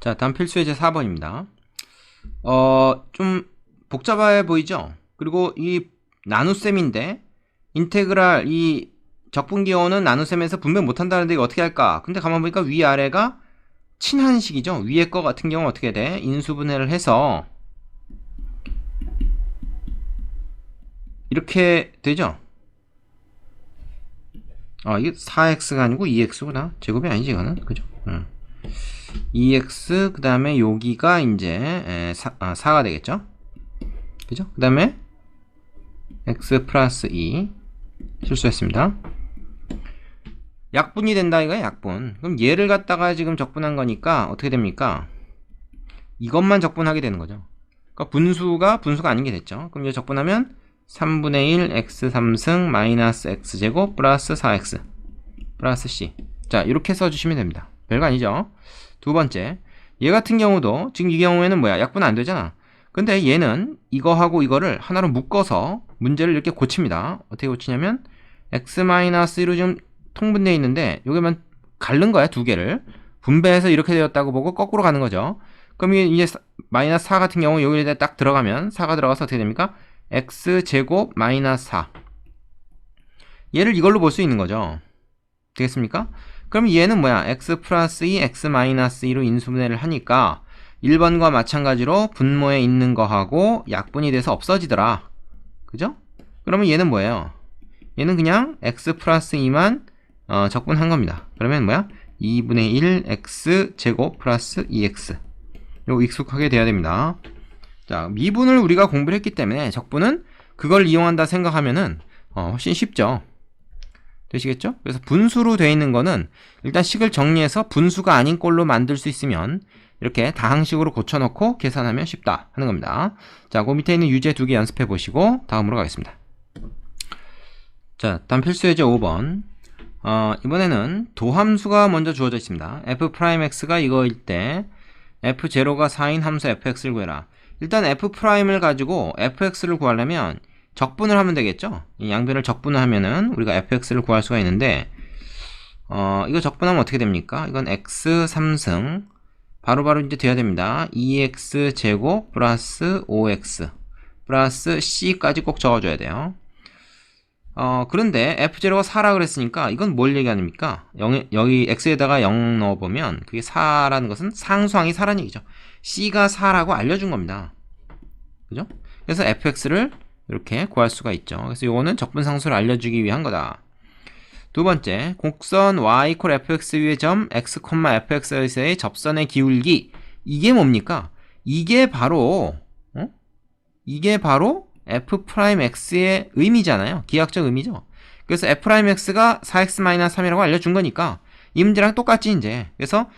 자, 다음 필수 예제 4번입니다. 어, 좀 복잡해 보이죠? 그리고 이 나눗셈인데 인테그랄 이 적분기호는 나눗셈에서 분배 못한다는데 이거 어떻게 할까? 근데 가만 보니까 위아래가 친한식이죠. 위에 거 같은 경우는 어떻게 돼? 인수분해를 해서 이렇게 되죠? 아, 이게 4x가 아니고 2x구나. 제곱이 아니지, 이거는. 그죠? 응. 2x, 그 다음에 여기가 이제, 에, 4, 아, 4가 되겠죠? 그죠? 그 다음에, x 플러스 2. 실수했습니다. 약분이 된다, 이거야, 약분. 그럼 얘를 갖다가 지금 적분한 거니까, 어떻게 됩니까? 이것만 적분하게 되는 거죠. 그러니까 분수가 분수가 아닌 게 됐죠. 그럼 이제 적분하면 3분의 1 x 3승 마이너스 x제곱 플러스 4x 플러스 c 자 이렇게 써주시면 됩니다 별거 아니죠 두 번째 얘 같은 경우도 지금 이 경우에는 뭐야 약분 안 되잖아. 근데 얘는 이거하고 이거를 하나로 묶어서 문제를 이렇게 고칩니다. 어떻게 고치냐면 x 마이너스 1로 지금 통분되어 있는데 여기만 갈른 거야 두 개를. 분배해서 이렇게 되었다고 보고 거꾸로 가는 거죠. 그럼 이게 이제 마이너스 4 같은 경우 여기에 딱 들어가면 4가 들어가서 어떻게 됩니까? x제곱 마이너스 4 얘를 이걸로 볼 수 있는 거죠. 되겠습니까? 그럼 얘는 뭐야 x 플러스 2 x 마이너스 2로 인수분해를 하니까 1번과 마찬가지로 분모에 있는 거하고 약분이 돼서 없어지더라 그죠? 그러면 얘는 뭐예요? 얘는 그냥 x 플러스 2만 어, 적분한 겁니다 그러면 뭐야? 2분의 1 x 제곱 플러스 2x 요거 익숙하게 돼야 됩니다 자, 미분을 우리가 공부를 했기 때문에 적분은 그걸 이용한다 생각하면은 어, 훨씬 쉽죠. 되시겠죠? 그래서 분수로 되어 있는 거는 일단 식을 정리해서 분수가 아닌 꼴로 만들 수 있으면 이렇게 다항식으로 고쳐놓고 계산하면 쉽다 하는 겁니다. 자, 그 밑에 있는 유제 두 개 연습해 보시고 다음으로 가겠습니다. 자, 다음 필수 예제 5번. 어, 이번에는 도함수가 먼저 주어져 있습니다. f'x가 이거일 때 f0가 4인 함수 fx를 구해라. 일단 f'을 가지고 fx를 구하려면 적분을 하면 되겠죠? 이 양변을 적분을 하면은 우리가 fx를 구할 수가 있는데 어, 이거 적분하면 어떻게 됩니까? 이건 x 3승 바로 바로 이제 돼야 됩니다. 2x 제곱 플러스 5x 플러스 c까지 꼭 적어줘야 돼요. 어, 그런데 f0가 4라 그랬으니까 이건 뭘 얘기하니까 여기 x에다가 0 넣어보면 그게 4라는 것은 상수항이 4라는 얘기죠. c가 4라고 알려준 겁니다. 그죠? 그래서 fx를 이렇게 구할 수가 있죠. 그래서 이거는 적분상수를 알려주기 위한 거다. 두 번째, 곡선 y 콜 fx 위의 점 x, fx에서의 접선의 기울기 이게 뭡니까? 이게 바로 어? 이게 바로 f'x의 의미잖아요. 기하학적 의미죠. 그래서 f'x가 4x-3이라고 알려준 거니까 이 문제랑 똑같지 이제. 그래서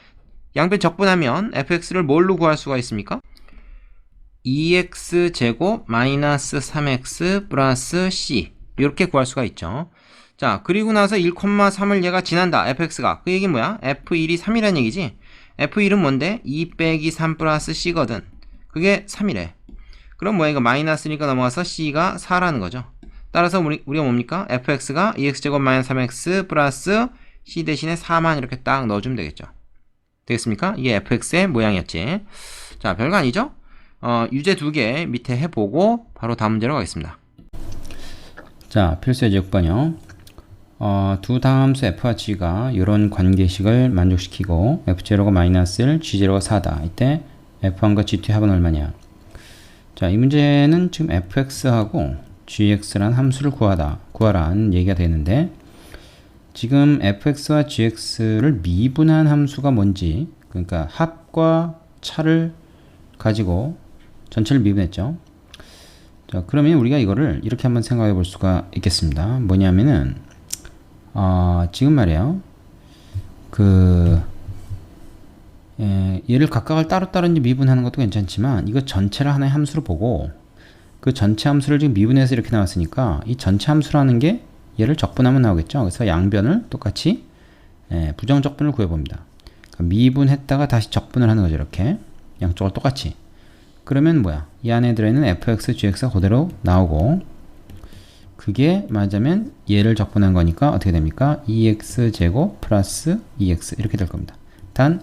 양변 적분하면 fx를 뭘로 구할 수가 있습니까? 2x제곱 마이너스 3x 플러스 c 이렇게 구할 수가 있죠. 자 그리고 나서 1,3을 얘가 지난다 fx가 그 얘기 뭐야? f1이 3이라는 얘기지 f1은 뭔데? 2 빼기 3 플러스 c거든 그게 3이래 그럼 뭐야 이거 마이너스니까 넘어가서 c가 4라는 거죠 따라서 우리, 우리가 뭡니까? fx가 2x제곱 마이너스 3x 플러스 c 대신에 4만 이렇게 딱 넣어주면 되겠죠 되겠습니까? 이게 fx의 모양이었지. 자, 별거 아니죠? 어, 유제 두 개 밑에 해보고 바로 다음 문제로 가겠습니다. 자, 필수 예제 6번이요. 어, 두 다함수 f와 g가 이런 관계식을 만족시키고 f0가 마이너스 1, g0가 4다. 이때 f1과 g2의 합은 얼마냐? 자, 이 문제는 지금 fx하고 gx라는 함수를 구하다, 구하라는 얘기가 되는데 지금 fx와 gx를 미분한 함수가 뭔지 그러니까 합과 차를 가지고 전체를 미분했죠. 자, 그러면 우리가 이거를 이렇게 한번 생각해 볼 수가 있겠습니다. 뭐냐면은 어, 지금 말이에요. 그 예, 얘를 각각을 따로따로 이제 미분하는 것도 괜찮지만 이거 전체를 하나의 함수로 보고 그 전체 함수를 지금 미분해서 이렇게 나왔으니까 이 전체 함수라는 게 얘를 적분하면 나오겠죠. 그래서 양변을 똑같이 예, 부정적분을 구해봅니다. 그러니까 미분했다가 다시 적분을 하는 거죠. 이렇게 양쪽을 똑같이. 그러면 뭐야? 이 안에 들어있는 fx, gx가 그대로 나오고 그게 맞으면 얘를 적분한 거니까 어떻게 됩니까? 2x 제곱 플러스 2x 이렇게 될 겁니다. 단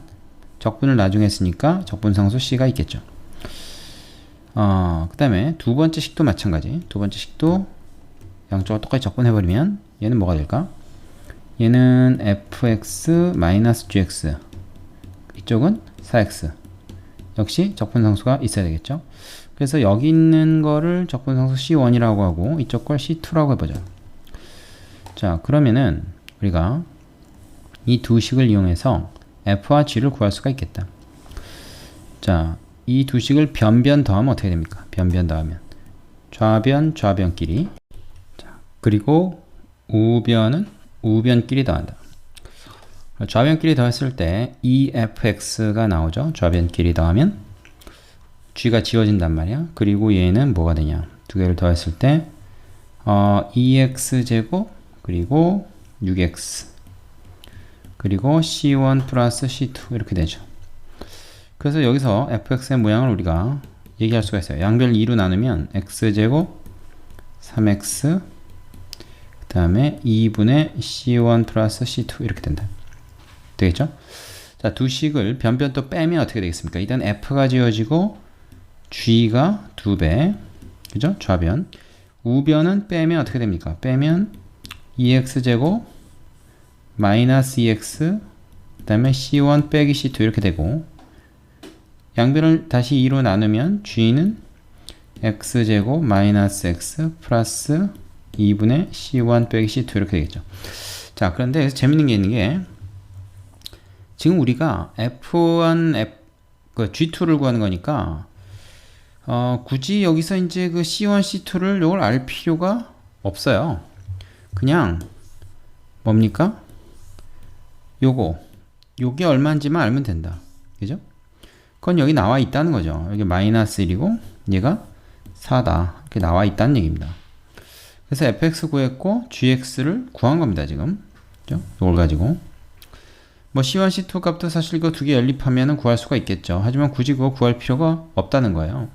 적분을 나중에 했으니까 적분상수 C가 있겠죠. 어, 그 다음에 두 번째 식도 마찬가지. 두 번째 식도 양쪽을 똑같이 적분해버리면 얘는 뭐가 될까? 얘는 fx-gx 이쪽은 4x 역시 적분상수가 있어야 되겠죠. 그래서 여기 있는 거를 적분상수 C1이라고 하고 이쪽 걸 C2라고 해보자. 자 그러면은 우리가 이 두 식을 이용해서 f와 g를 구할 수가 있겠다. 자, 이 두 식을 변변 더하면 어떻게 됩니까? 변변 더하면 좌변 좌변끼리 자, 그리고 우변은 우변끼리 더한다. 좌변끼리 더했을 때 EFX가 나오죠. 좌변끼리 더하면 G가 지워진단 말이야. 그리고 얘는 뭐가 되냐? 두 개를 더했을 때 어, EX 제곱 그리고 6X 그리고 C1 플러스 C2 이렇게 되죠. 그래서 여기서 fx의 모양을 우리가 얘기할 수가 있어요. 양변을 2로 나누면 x제곱 3x 그 다음에 2분의 c1 플러스 c2 이렇게 된다. 되겠죠? 자, 두 식을 변변 또 빼면 어떻게 되겠습니까? 일단 f가 지워지고 g가 2배 그죠? 좌변 우변은 빼면 어떻게 됩니까? 빼면 2x제곱 마이너스 2x 그 다음에 c1 빼기 c2 이렇게 되고 양변을 다시 2로 나누면 g는 x제곱 마이너스 x 플러스 2분의 c1 빼기 c2 이렇게 되겠죠. 자 그런데 재밌는 게 있는 게 지금 우리가 f1, f, 그 g2를 구하는 거니까 어, 굳이 여기서 이제 그 c1, c2를 이걸 알 필요가 없어요. 그냥 뭡니까? 요거 요게 얼마인지만 알면 된다. 그죠? 그건 여기 나와 있다는 거죠. 여기 마이너스 1이고 얘가 4다. 이렇게 나와 있다는 얘기입니다. 그래서 fx 구했고 gx를 구한 겁니다. 지금. 그죠? 이걸 가지고 뭐 c1, c2 값도 사실 그 두 개 연립하면 구할 수가 있겠죠. 하지만 굳이 그거 구할 필요가 없다는 거예요.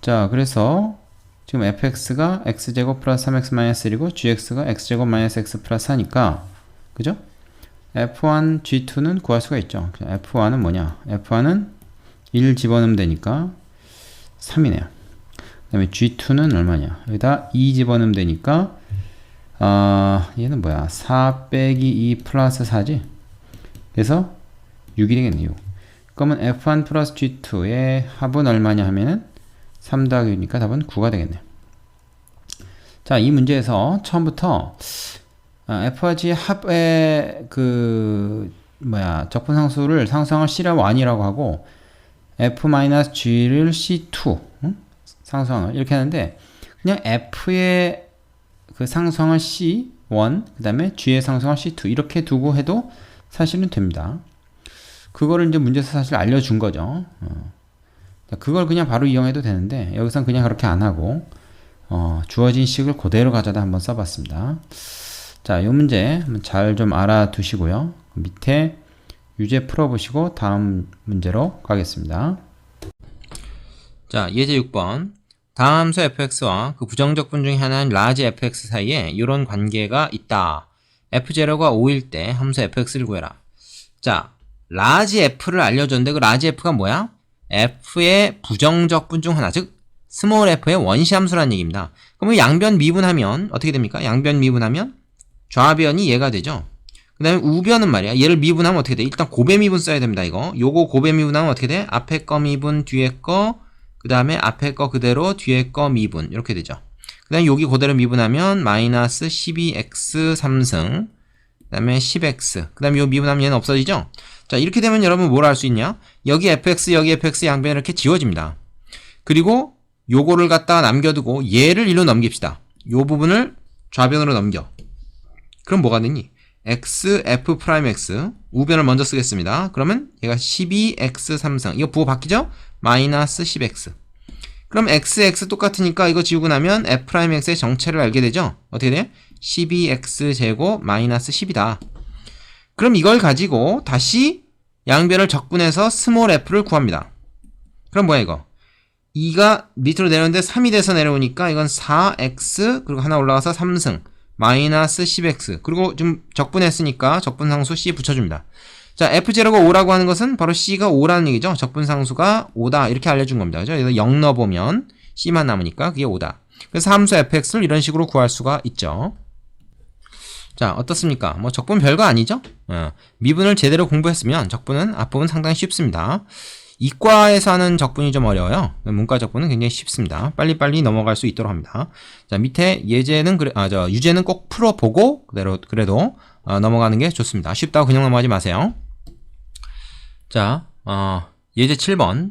자, 그래서 지금 fx가 x제곱 플러스 3x 마이너스 1이고 gx가 x제곱 마이너스 x 플러스 4니까 그죠? F1, G2는 구할 수가 있죠. F1은 뭐냐? F1은 1 집어넣으면 되니까 3이네요. 그 다음에 G2는 얼마냐? 여기다 2 집어넣으면 되니까 아 얘는 뭐야? 4 빼기 2 플러스 4지? 그래서 6이 되겠네요. 6. 그러면 F1 플러스 G2의 합은 얼마냐 하면은 3 더하기 6이니까 답은 9가 되겠네요. 자, 이 문제에서 처음부터 아, F와 G의 합의 그 뭐야 적분 상수를 상수항을 C1이라고 하고 F-G를 C2 응? 상수항을 이렇게 하는데 그냥 F의 그 상수항을 C1 그 다음에 G의 상수항을 C2 이렇게 두고 해도 사실은 됩니다. 그거를 이제 문제에서 사실 알려준 거죠. 어. 그걸 그냥 바로 이용해도 되는데 여기선 그냥 그렇게 안 하고 어, 주어진 식을 그대로 가져다 한번 써봤습니다. 자, 이 문제 잘 좀 알아두시고요. 밑에 유제 풀어보시고 다음 문제로 가겠습니다. 자, 예제 6번. 다음 함수 fx와 그 부정적분 중에 하나인 라지 fx 사이에 이런 관계가 있다. F0가 5일 때 함수 fx를 구해라. 자, 라지 f를 알려줬는데 그 라지 f가 뭐야? f의 부정적분 중 하나, 즉 스몰 f의 원시 함수라는 얘기입니다. 그럼 양변 미분하면 어떻게 됩니까? 양변 미분하면 좌변이 얘가 되죠. 그 다음에 우변은 말이야. 얘를 미분하면 어떻게 돼? 일단 고배 미분 써야 됩니다, 이거. 요거 고배 미분하면 어떻게 돼? 앞에 거 미분, 뒤에 거, 그 다음에 앞에 거 그대로, 뒤에 거 미분. 이렇게 되죠. 그 다음에 여기 그대로 미분하면 마이너스 12x 3승, 그 다음에 10x. 그 다음에 요 미분하면 얘는 없어지죠? 자, 이렇게 되면 여러분 뭘할수 있냐? 여기 fx, 여기 fx 양변 이렇게 지워집니다. 그리고 요거를 갖다가 남겨두고 얘를 일로 넘깁시다. 요 부분을 좌변으로 넘겨. 그럼 뭐가 되니? x, f 프라임 x 우변을 먼저 쓰겠습니다. 그러면 얘가 12x 3승 이거 부호 바뀌죠? 마이너스 10x 그럼 x, x 똑같으니까 이거 지우고 나면 f 프라임 x의 정체를 알게 되죠? 어떻게 돼? 12x 제곱 마이너스 10이다. 그럼 이걸 가지고 다시 양변을 적분해서 스몰 f를 구합니다. 그럼 뭐야 이거? 2가 밑으로 내려오는데 3이 돼서 내려오니까 이건 4x 그리고 하나 올라가서 3승 마이너스 10x 그리고 좀 적분했으니까 적분상수 c 붙여줍니다. 자, F0가 5라고 하는 것은 바로 C가 5라는 얘기죠. 적분상수가 5다. 이렇게 알려준 겁니다. 그죠? 그래서 0 넣어보면 C만 남으니까 그게 5다. 그래서 함수 fx를 이런 식으로 구할 수가 있죠. 자, 어떻습니까? 뭐 적분 별거 아니죠? 어, 미분을 제대로 공부했으면 적분은 앞부분 상당히 쉽습니다. 이과에서 하는 적분이 좀 어려워요. 문과 적분은 굉장히 쉽습니다. 빨리빨리 넘어갈 수 있도록 합니다. 자, 밑에 예제는 그래, 아, 저, 유제는 꼭 풀어보고, 그대로, 그래도, 어, 넘어가는 게 좋습니다. 쉽다고 그냥 넘어가지 마세요. 자, 어, 예제 7번.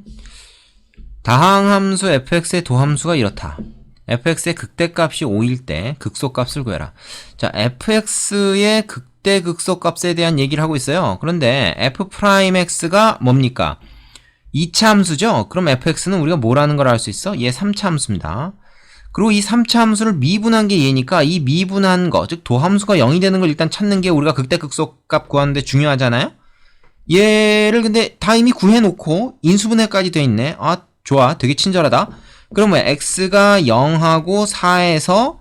다항함수 fx의 도함수가 이렇다. fx의 극대값이 5일 때 극소값을 구해라. 자, fx의 극대 극소값에 대한 얘기를 하고 있어요. 그런데 f'x가 뭡니까? 2차 함수죠? 그럼 fx는 우리가 뭐라는 걸 알 수 있어? 얘 3차 함수입니다. 그리고 이 3차 함수를 미분한 게 얘니까 이 미분한 거, 즉 도함수가 0이 되는 걸 일단 찾는 게 우리가 극대 극소값 구하는데 중요하잖아요? 얘를 근데 다 이미 구해놓고 인수분해까지 돼 있네. 아, 좋아. 되게 친절하다. 그러면 x가 0하고 4에서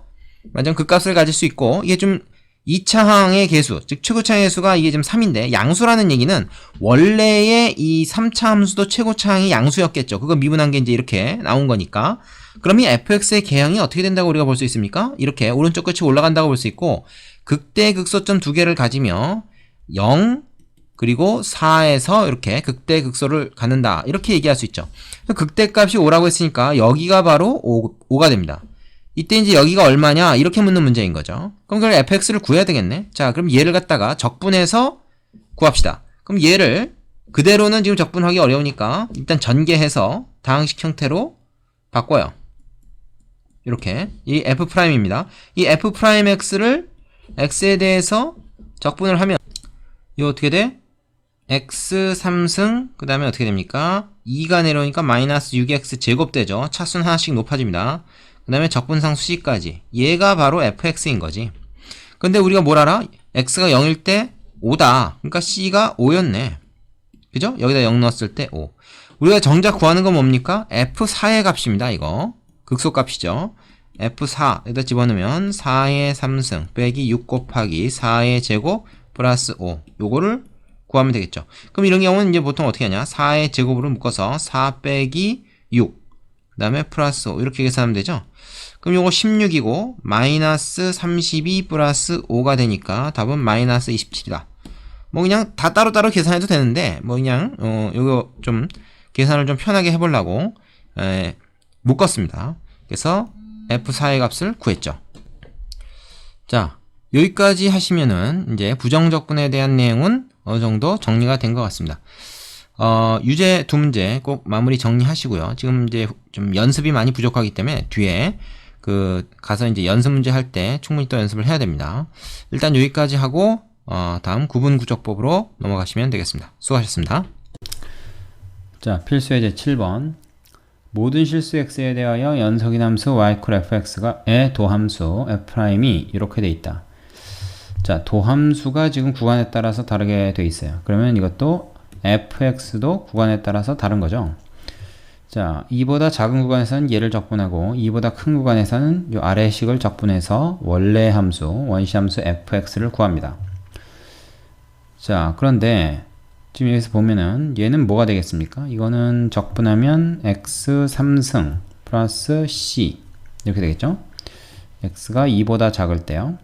완전 그 값을 가질 수 있고 이게 좀 2차 항의 개수, 즉 최고차 항의 수가 이게 지금 3인데 양수라는 얘기는 원래의 이 3차 함수도 최고차 항이 양수였겠죠. 그거 미분한 게 이제 이렇게 나온 거니까. 그럼 이 fx의 개항이 어떻게 된다고 우리가 볼 수 있습니까? 이렇게 오른쪽 끝이 올라간다고 볼 수 있고 극대 극소점 두 개를 가지며 0 그리고 4에서 이렇게 극대 극소를 갖는다. 이렇게 얘기할 수 있죠. 극대값이 5라고 했으니까 여기가 바로 5, 5가 됩니다. 이때 이제 여기가 얼마냐 이렇게 묻는 문제인 거죠. 그럼 그걸 fx를 구해야 되겠네. 자, 그럼 얘를 갖다가 적분해서 구합시다. 그럼 얘를 그대로는 지금 적분하기 어려우니까 일단 전개해서 다항식 형태로 바꿔요. 이렇게 이 f'입니다. 이 f'x를 x에 대해서 적분을 하면 이 어떻게 돼? X 3승 그 다음에 어떻게 됩니까? 2가 내려오니까 마이너스 6x 제곱 되죠. 차수는 하나씩 높아집니다. 그 다음에 적분상수 c까지 얘가 바로 fx인 거지. 근데 우리가 뭘 알아? x가 0일 때 5다. 그러니까 c가 5였네. 그죠? 여기다 0 넣었을 때 5. 우리가 정작 구하는 건 뭡니까? f4의 값입니다. 이거 극소값이죠. f4 여기다 집어넣으면 4의 3승 빼기 6 곱하기 4의 제곱 플러스 5 요거를 구하면 되겠죠. 그럼 이런 경우는 이제 보통 어떻게 하냐? 4의 제곱으로 묶어서 4 빼기 6. 그 다음에 플러스 5. 이렇게 계산하면 되죠. 그럼 요거 16이고, 마이너스 32 플러스 5가 되니까 답은 마이너스 27이다. 뭐 그냥 다 따로따로 계산해도 되는데, 뭐 그냥, 어, 요거 좀 계산을 좀 편하게 해보려고, 에, 묶었습니다. 그래서 F4의 값을 구했죠. 자, 여기까지 하시면은 이제 부정적분에 대한 내용은 어느 정도 정리가 된 것 같습니다. 어, 유제 두 문제 꼭 마무리 정리하시고요. 지금 이제 좀 연습이 많이 부족하기 때문에 뒤에 그 가서 이제 연습 문제 할 때 충분히 또 연습을 해야 됩니다. 일단 여기까지 하고 어, 다음 구분 구조법으로 넘어가시면 되겠습니다. 수고하셨습니다. 자, 필수 예제 7번. 모든 실수 x에 대하여 연속인 함수 y fx가 의 도함수 f'이 이렇게 돼 있다. 자, 도함수가 지금 구간에 따라서 다르게 돼 있어요. 그러면 이것도 fx도 구간에 따라서 다른 거죠. 자, 2보다 작은 구간에서는 얘를 적분하고 2보다 큰 구간에서는 이 아래식을 적분해서 원래 함수, 원시 함수 fx를 구합니다. 자, 그런데 지금 여기서 보면은 얘는 뭐가 되겠습니까? 이거는 적분하면 x 3승 플러스 c 이렇게 되겠죠? x가 2보다 작을 때요.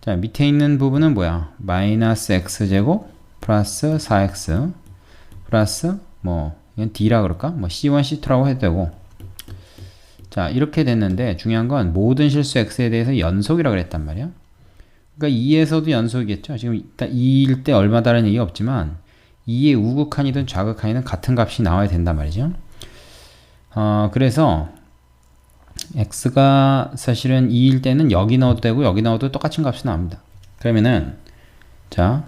자, 밑에 있는 부분은 뭐야? 마이너스 x제곱 플러스 4x 플러스 뭐 이건 d라 그럴까? 뭐 c1, c2라고 해도 되고 자, 이렇게 됐는데 중요한 건 모든 실수 x에 대해서 연속이라 고 그랬단 말이야. 그러니까 2에서도 연속이겠죠. 지금 일단 2일 때 얼마 다른 얘기가 없지만 2의 우극한이든 좌극한이든 같은 값이 나와야 된단 말이죠. 어, 그래서 x가 사실은 2일 때는 여기 넣어도 되고 여기 넣어도 똑같은 값이 나옵니다. 그러면은 자,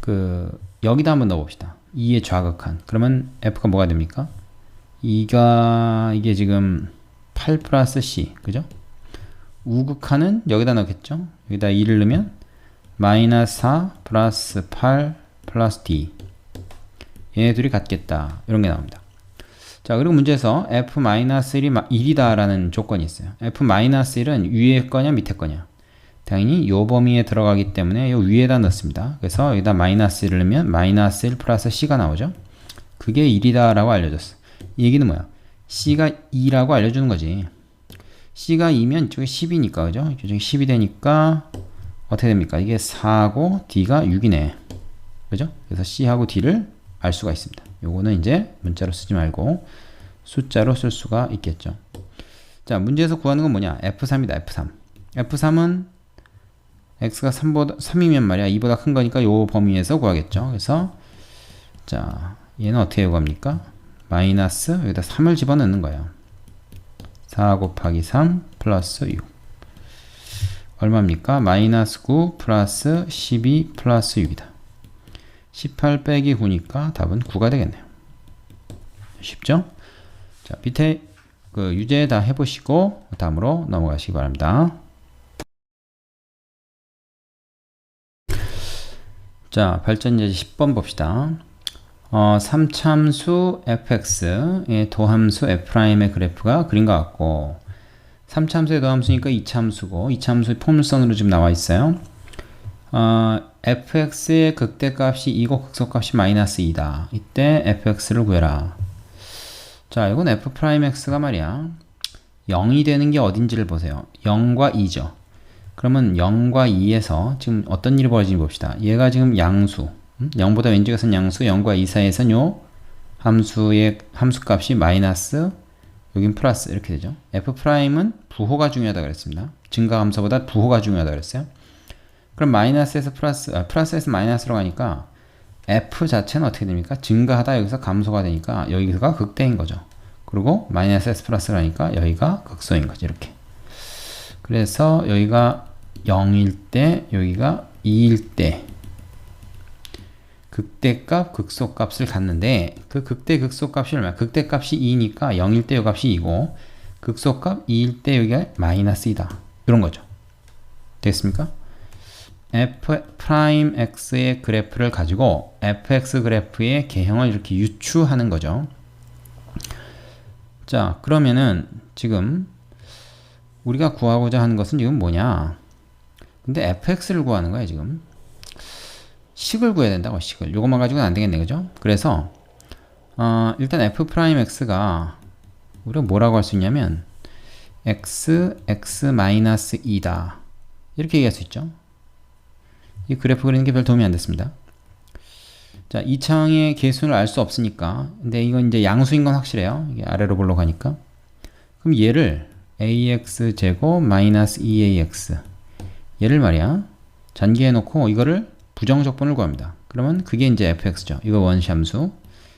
그 여기다 한번 넣어 봅시다. 2의 좌극한. 그러면 f가 뭐가 됩니까? 2가 이게 지금 8 플러스 c. 그죠? 우극한은 여기다 넣겠죠? 여기다 2를 넣으면 마이너스 4 플러스 8 플러스 d. 얘네들이 같겠다. 이런 게 나옵니다. 자, 그리고 문제에서 f-1이 1이다 라는 조건이 있어요. f-1은 위에 거냐 밑에 거냐. 당연히 요 범위에 들어가기 때문에 요 위에다 넣습니다. 그래서 여기다 마이너스 1을 넣으면 마이너스 1 플러스 C가 나오죠. 그게 1이다 라고 알려줬어. 이 얘기는 뭐야? C가 2라고 알려주는 거지. C가 2면 이쪽에 10이니까 그죠? 이쪽에 10이 되니까 어떻게 됩니까? 이게 4고 D가 6이네. 그죠? 그래서 C하고 D를 알 수가 있습니다. 요거는 이제 문자로 쓰지 말고 숫자로 쓸 수가 있겠죠. 자, 문제에서 구하는 건 뭐냐? F3이다. F3. F3은 x가 3보다 3이면 말이야. 2보다 큰 거니까 요 범위에서 구하겠죠. 그래서 자, 얘는 어떻게 구합니까? 마이너스 여기다 3을 집어넣는 거예요. 4 곱하기 3 플러스 6 얼마입니까? 마이너스 9 플러스 12 플러스 6이다. 18 빼기 9니까 답은 9가 되겠네요. 쉽죠? 자, 밑에 그 유제 다 해보시고 다음으로 넘어가시기 바랍니다. 자, 발전 예제 10번 봅시다. 어, 3참수 fx의 도함수 f'의 그래프가 그린 것 같고 3참수의 도함수니까 2참수고 2참수의 포물선으로 지금 나와 있어요. 어, fx의 극대값이 2고 극소값이 마이너스 2다. 이때 fx를 구해라. 자, 이건 f'x가 말이야. 0이 되는 게 어딘지를 보세요. 0과 2죠. 그러면 0과 2에서 지금 어떤 일이 벌어지는지 봅시다. 얘가 지금 양수, 음? 0보다 왼쪽에 선 양수, 0과 2 사이에선 요 함수의 함수값이 마이너스, 여긴 플러스 이렇게 되죠. f'은 부호가 중요하다 그랬습니다. 증가 함수보다 부호가 중요하다 그랬어요. 그럼 마이너스에서 플러스, 아, 플러스에서 마이너스로 가니까 f 자체는 어떻게 됩니까? 증가하다 여기서 감소가 되니까 여기가 극대인 거죠. 그리고 마이너스에서 플러스가 하니까 여기가 극소인 거죠. 이렇게. 그래서 여기가 0일 때 여기가 2일 때 극대값 극소값을 갖는데 그 극대 극소값이 얼마야? 극대값이 2니까 0일 때이 값이 2고 극소값 2일 때 여기가 마이너스 2다. 이런 거죠. 됐습니까? F 프라임 x의 그래프를 가지고 fx 그래프의 개형을 이렇게 유추하는 거죠. 자, 그러면은 지금 우리가 구하고자 하는 것은 지금 뭐냐? 근데 fx를 구하는 거야, 지금. 식을 구해야 된다고, 식을. 요것만 가지고는 안 되겠네, 그죠? 그래서, 어, 일단 f'x가 우리가 뭐라고 할 수 있냐면, x, x-2다. 이렇게 얘기할 수 있죠. 이 그래프 그리는 게 별 도움이 안 됐습니다. 자, 이 창의 개수를 알 수 없으니까. 근데 이건 이제 양수인 건 확실해요. 이게 아래로 올라가니까. 그럼 얘를 ax 제곱 마이너스 2ax 얘를 말이야 전개해 놓고 이거를 부정적분을 구합니다. 그러면 그게 이제 fx죠. 이거 원시함수.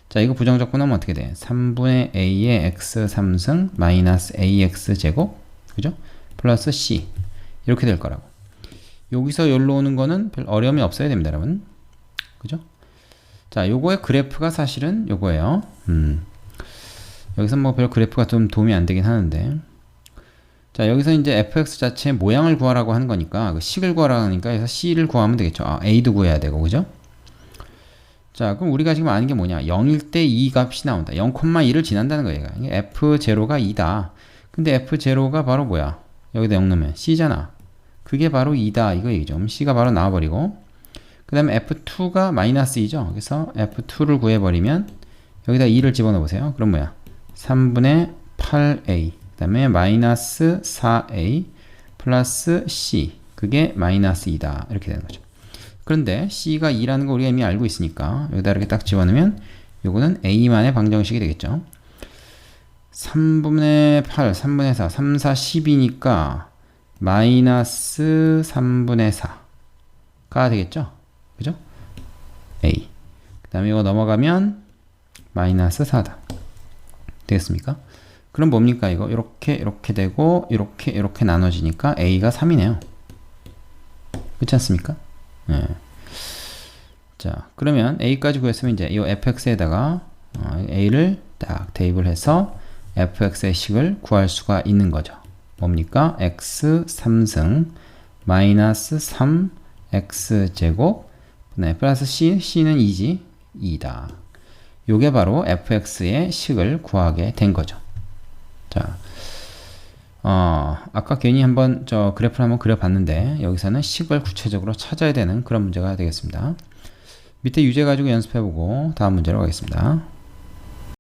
자, 이거 부정적분하면 어떻게 돼? 3분의 a의 x 3승 마이너스 ax 제곱 그죠? 플러스 c 이렇게 될 거라고. 여기서 여기로 오는 거는 별 어려움이 없어야 됩니다, 여러분. 그죠? 자, 요거의 그래프가 사실은 요거예요. 음. 여기서 뭐 별 그래프가 좀 도움이 안 되긴 하는데. 자, 여기서 이제 fx 자체의 모양을 구하라고 하는 거니까, 그 식을 구하라고 하니까, 그래서 c를 구하면 되겠죠. 아, a도 구해야 되고, 그죠? 자, 그럼 우리가 지금 아는 게 뭐냐? 0일 때 2 값이 나온다. 0,2를 지난다는 거예요. f0가 2다. 근데 f0가 바로 뭐야? 여기다 0 넣으면 c잖아. 그게 바로 2다. 이거 얘기죠. c가 바로 나와버리고, 그 다음에 f2가 마이너스 2죠. 그래서 f2를 구해버리면, 여기다 2를 집어넣어 보세요. 그럼 뭐야? 3분의 8a. 그 다음에 마이너스 4a 플러스 c 그게 마이너스 2다 이렇게 되는 거죠 그런데 c가 2라는 거 우리가 이미 알고 있으니까 여기다 이렇게 딱 집어넣으면 요거는 a만의 방정식이 되겠죠 3분의 8 3분의 4 3, 4, 10이니까 마이너스 3분의 4가 되겠죠? 그죠? A. 그 다음에 이거 넘어가면 마이너스 4다. 되겠습니까? 그럼 뭡니까 이거? 이렇게 이렇게 되고 이렇게 이렇게 나눠지니까 a가 3이네요. 그렇지 않습니까? 네. 자 그러면 a까지 구했으면 이제 이 fx에다가 어, a를 딱 대입을 해서 fx의 식을 구할 수가 있는 거죠 뭡니까 x 3승 마이너스 3 x 제곱 네, 플러스 c c는 2지 2다 요게 바로 fx의 식을 구하게 된 거죠 자, 어, 아까 괜히 한번 저 그래프를 한번 그려봤는데 여기서는 식을 구체적으로 찾아야 되는 그런 문제가 되겠습니다. 밑에 유제 가지고 연습해보고 다음 문제로 가겠습니다.